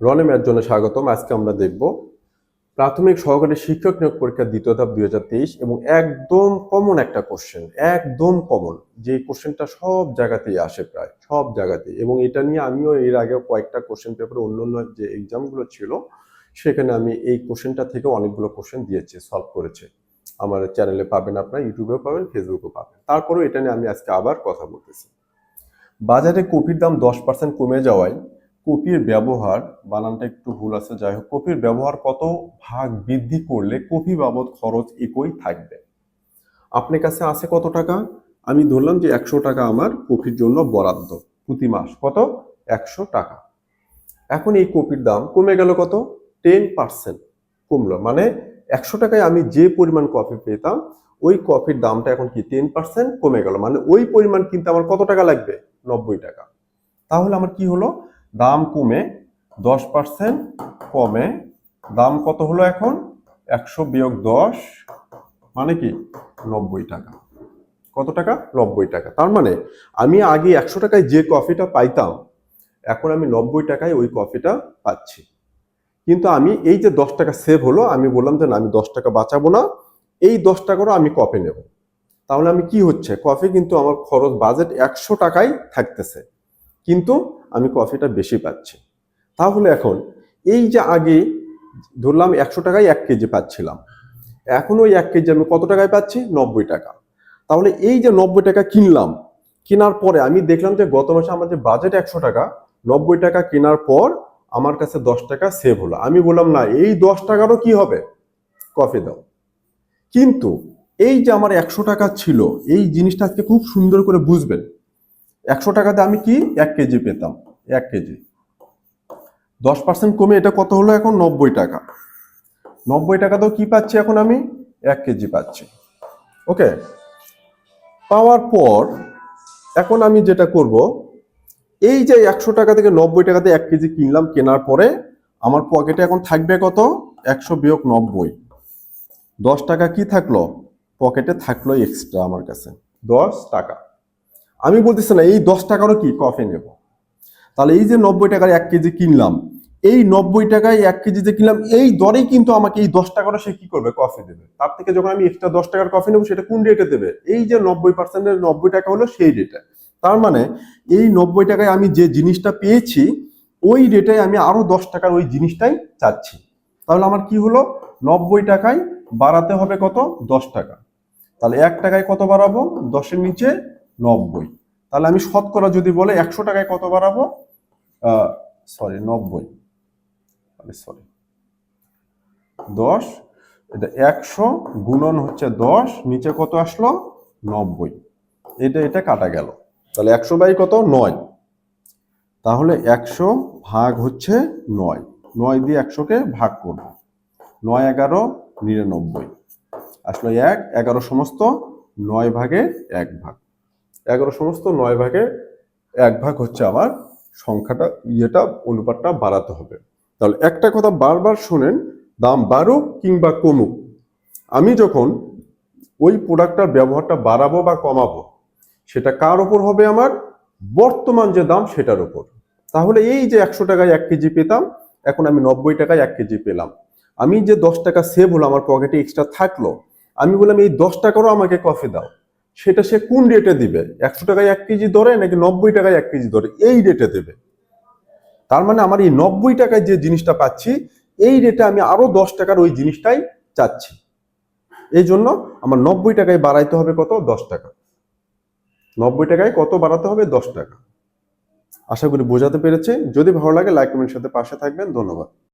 রনেমের জন্য স্বাগতম, আজকে আমরা দেখব প্রাথমিক সহকারী শিক্ষক নিয়োগ পরীক্ষা দ্বিতীয় ধাপ দুই হাজার তেইশ এবং একদম কমন একটা কোশ্চেন একদম কমন যে কোশ্চেনটা সব জায়গাতেই আসে প্রায়, সব জায়গাতেই। এবং এটা নিয়ে আমিও এর আগে কয়েকটা কোশ্চেন পেপারে অন্য অন্য যে এক্সামগুলো ছিল, সেখানে আমি এই কোশ্চেনটা থেকে অনেকগুলো কোশ্চেন দিয়েছি সলভ করেছে। আমার চ্যানেলে পাবেন আপনার ইউটিউবেও পাবেন ফেসবুকেও পাবেন। তারপরেও এটা নিয়ে আমি আজকে আবার কথা বলতেছি। বাজারে কপির দাম দশ পার্সেন্ট কমে যাওয়ায় কপির ব্যবহার, বানানটা একটু ভুল আছে যাই হোক কপির ব্যবহার কত ভাগ বৃদ্ধি করলে কপি বাবদ খরচ একই থাকবে? আপনার কাছে আছে কত টাকা? আমি ধরলাম যে একশো টাকা আমার কপির জন্য বরাদ্দ প্রতি মাস। কত? একশো টাকা। এখন এই কপির দাম কমে গেল কত? টেন পার্সেন্ট কমলো। মানে একশো টাকায় আমি যে পরিমাণ কফি পেতাম, ওই কফির দামটা এখন কি টেন পার্সেন্ট কমে গেল? মানে ওই পরিমাণ কিনতে আমার কত টাকা লাগবে? নব্বই টাকা। তাহলে আমার কি হলো? দাম কমে, দশ পার্সেন্ট কমে। দাম কত হলো এখন? একশো বিয়োগ দশ মানে কি? নব্বই টাকা। কত টাকা? নব্বই টাকা। তার মানে আমি আগে একশো টাকায় যে কফিটা পাইতাম, এখন আমি নব্বই টাকায় ওই কফিটা পাচ্ছি। কিন্তু আমি এই যে দশ টাকা সেভ হলো, আমি বললাম যে না, আমি দশ টাকা বাঁচাবো না। এই দশ টাকারও আমি কফি নেব। তাহলে আমি কি হচ্ছে? কফি কিন্তু আমার খরচ বাজেট একশো টাকাই থাকতেছে। কিন্তু আমি কফিটা বেশি পাচ্ছি। তাহলে এখন এই যে আগে ধরলাম একশো টাকায় এক কেজি পাচ্ছিলাম, এখন ওই এক কেজি আমি কত টাকায় পাচ্ছি? নব্বই টাকা। তাহলে এই যে নব্বই টাকা কিনলাম, কেনার পরে আমি দেখলাম যে গত মাসে আমার যে বাজেট একশো টাকা, নব্বই টাকা কেনার পর আমার কাছে দশ টাকা সেভ হলো। আমি বললাম, না, এই দশ টাকারও কি হবে? কফি দাও। কিন্তু এই যে আমার একশো টাকা ছিল, এই জিনিসটা আজকে খুব সুন্দর করে বুঝবেন। একশো টাকাতে আমি কি? এক কেজি পেতাম। এক কেজি। দশ পার্সেন্ট কমে, এটা কত হলো এখন? নব্বই টাকা। নব্বই টাকাতেও কি পাচ্ছি এখন আমি? এক কেজি পাচ্ছি। ওকে পাওয়ার পর এখন আমি যেটা করব, এই যে একশো টাকা থেকে নব্বই টাকাতে এক কেজি কিনলাম, কেনার পরে আমার পকেটে এখন থাকবে কত? একশো বিয়োগ নব্বই। দশ টাকা কি থাকল? পকেটে থাকল এক্সট্রা আমার কাছে। দশ টাকা। আমি বলতেছি না, এই দশ টাকারও কি কফি নেব? তাহলে এই যে নব্বই টাকার এক কেজি কিনলাম, এই নব্বই টাকায় এক কেজি যে কিনলাম, এই দরেই কিন্তু আমাকে এই দশ টাকারও সে কি করবে? কফি দেবে। তার থেকে যখন আমি এক্সট্রা দশ টাকার কফি নেব, সেটা কোন রেটে দেবে? এই যে নব্বই পার্সেন্টের নব্বই টাকা হলো সেই রেটে তার মানে এই নব্বই টাকায় আমি যে জিনিসটা পেয়েছি, ওই রেটে আমি আরও দশ টাকার ওই জিনিসটাই চাচ্ছি। তাহলে আমার কি হলো? নব্বই টাকায় বাড়াতে হবে কত? দশ টাকা। তাহলে এক টাকায় কত বাড়াবো? দশের নিচে নব্বই। তাহলে আমি শতকরা যদি বলে একশো টাকায় কত বাড়াবো? সরি নব্বই। সরি দশ, এটা একশো গুণন হচ্ছে দশ, নিচে কত আসলো? নব্বই। এটা এটা কাটা গেল। তাহলে একশো বাই কত? নয়। তাহলে একশো ভাগ হচ্ছে নয়। নয় দিয়ে একশোকে ভাগ করব। নয় এগারো, নিরানব্বই। আসলে এক, এগারো সমস্ত নয় ভাগে এক ভাগ। এগারো সমস্ত নয় ভাগে এক ভাগ হচ্ছে আমার সংখ্যাটা, ইয়েটা, অনুপাতটা বাড়াতে হবে। তাহলে একটা কথা বারবার শোনেন, দাম বাড়ুক কিংবা কমুক, আমি যখন ওই প্রোডাক্টটার ব্যবহারটা বাড়াবো বা কমাবো, সেটা কার ওপর হবে আমার? বর্তমান যে দাম সেটার ওপর। তাহলে এই যে একশো টাকায় এক কেজি পেতাম, এখন আমি নব্বই টাকায় এক কেজি পেলাম। আমি যে দশ টাকা সেভ হলো, আমার পকেটে এক্সট্রা থাকল, আমি বললাম, এই দশ টাকারও আমাকে কফি দাও। সেটা সে কোন রেটে দিবে? একশো টাকায় এক কেজি ধরে নাকি নব্বই টাকায় এক কেজি ধরে? এই রেটে দেবে। তার মানে আমার এই নব্বই টাকায় যে জিনিসটা পাচ্ছি, এই রেটে আমি আরও দশ টাকার ওই জিনিসটাই চাচ্ছি। এই জন্য আমার নব্বই টাকায় বাড়াইতে হবে কত? দশ টাকা। নব্বই টাকায় কত বাড়াতে হবে? দশ টাকা। আশা করি বোঝাতে পেরেছে। যদি ভালো লাগে লাইক কমেন্ট সাথে পাশে থাকবেন। ধন্যবাদ।